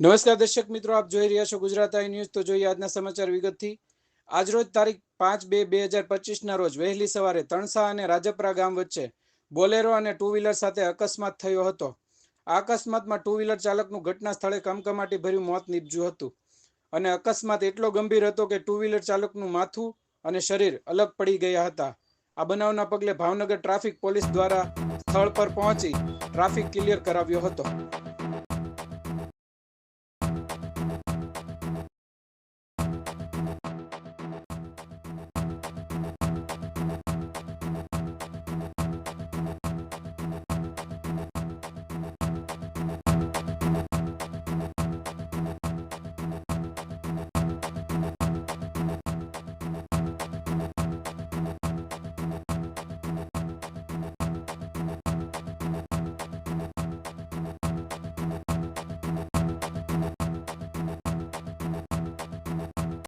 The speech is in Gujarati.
નમસ્કાર દર્શક મિત્રો, આપ જોઈ રહ્યા છો ગુજરાત આઈ ન્યૂઝ. તો જોઈએ આજના સમાચાર વિગતથી. આજરોજ તારીખ પાંચ બે બે હજાર પચીસના રોજ વહેલી સવારે તણસા અને રાજપરા ગામ વચ્ચે બોલેરો અને ટુ વ્હીલર સાથે અકસ્માત થયો હતો. આ અકસ્માતમાં ટુ વ્હીલર ચાલકનું ઘટના સ્થળે કમકમાટી ભર્યું મોત નીપજ્યું હતું. અને અકસ્માત એટલો ગંભીર હતો કે ટુ વ્હીલર ચાલકનું માથું અને શરીર અલગ પડી ગયા હતા. આ બનાવના પગલે ભાવનગર ટ્રાફિક પોલીસ દ્વારા સ્થળ પર પહોંચી ટ્રાફિક ક્લિયર કરાવ્યો હતો.